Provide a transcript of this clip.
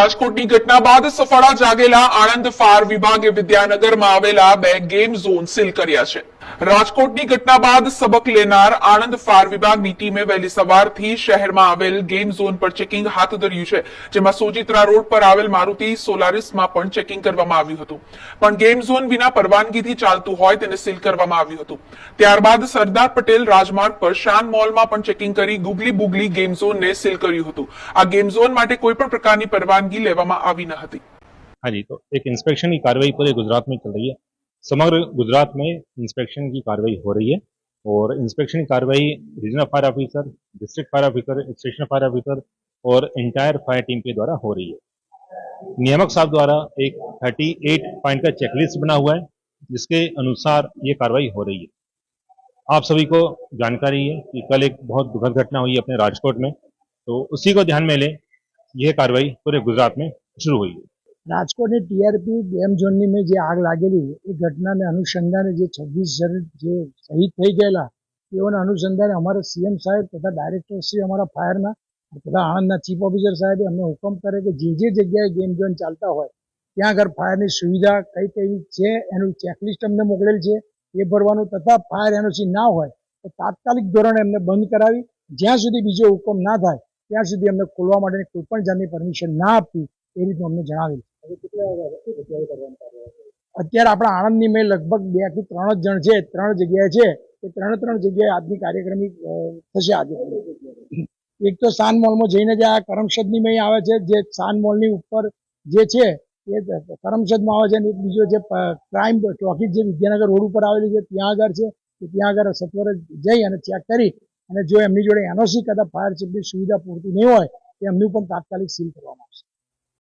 રાજકોટની ઘટના બાદ સફાળા જાગેલા આણંદ ફાયર વિભાગે વિદ્યાનગરમાં આવેલા બે ગેમ ઝોન સીલ કર્યા છે. રાજકોટની ઘટના બાદ સબક લેનાર આણંદ ફાયર વિભાગની ટીમે વહેલી સવારથી શહેરમાં આવેલ ગેમ ઝોન પર ચેકિંગ હાથ ધર્યું છે, જેમાં સોજિત્રા રોડ પર આવેલ મારુતિ સોલારિસમાં પણ ચેકિંગ કરવામાં આવ્યું હતું. પણ ગેમ ઝોન વિના પરવાનગીથી ચાલતું હોય તેને સીલ કરવામાં આવ્યું હતું. ત્યારબાદ સરદાર પટેલ રાજમાર્ગ પર શાન મોલમાં પણ ચેકિંગ કરી ગુગલી બુગલી ગેમ ઝોનને સીલ કર્યું હતું. આ ગેમ ઝોન માટે કોઈ પણ પ્રકારની પરવાનગી લેવામાં આવી ન હતી हाँ जी तो एक इंस्पेक्शन की कार्रवाई पूरे गुजरात में चल रही है समग्र गुजरात में इंस्पेक्शन की कार्रवाई हो रही है और इंस्पेक्शन की कार्रवाई regional fire officer district fire officer station fire officer और इंटायर फायर टीम के द्वारा हो रही है नियामक साहब द्वारा एक 38 पॉइंट का चेकलिस्ट बना हुआ है जिसके अनुसार ये कार्रवाई हो रही है आप सभी को जानकारी है कि कल एक बहुत दुखद घटना हुई है अपने राजकोट में तो उसी को ध्यान में ले यह कार्रवाई पूरे गुजरात में शुरू हुई है રાજકોટની ટીઆરપી ગેમ ઝોનની મેં જે આગ લાગેલી એ ઘટનાને અનુસંધાને જે છવ્વીસ જણ જે શહીદ થઈ ગયેલા તેઓના અનુસંધાને અમારા સીએમ સાહેબ તથા ડાયરેક્ટર શ્રી અમારા ફાયરના તથા આણંદના ચીફ ઓફિસર સાહેબે અમને હુકમ કરે કે જે જે જગ્યાએ ગેમ ઝોન ચાલતા હોય ત્યાં આગળ ફાયરની સુવિધા કઈ કઈ છે એનું ચેકલિસ્ટ અમને મોકલેલ છે એ ભરવાનું તથા ફાયર એનઓસી ના હોય તો તાત્કાલિક ધોરણે એમને બંધ કરાવી જ્યાં સુધી બીજો હુકમ ના થાય ત્યાં સુધી અમને ખોલવા માટેની કોઈ પણ જાતની પરમિશન ના આપવી એ રીતનું અમને જણાવેલ. અત્યારે આપણા આણંદની મેં લગભગ બેથી ત્રણ જ જણ છે ત્રણ જગ્યાએ છે. એ ત્રણે ત્રણ જગ્યાએ આજની કાર્યક્રમ થશે આજે. એક તો સાન મોલમાં જઈને જે આ કરમસદની મેં આવે છે જે સાન મોલની ઉપર જે છે એ કરમસદમાં આવે છે અને એક બીજો જે ક્રાઇમ ચોકી જે વિદ્યાનગર રોડ ઉપર આવેલી છે ત્યાં આગળ છે. ત્યાં આગળ સત્વરે જઈ અને ચેક કરી અને જો એમની જોડે એનઓસી કદાચ ફાયર સેફ્ટી સુવિધા પૂરતી નહીં હોય, તો એમનું પણ તાત્કાલિક સીલ કરવામાં આવશે.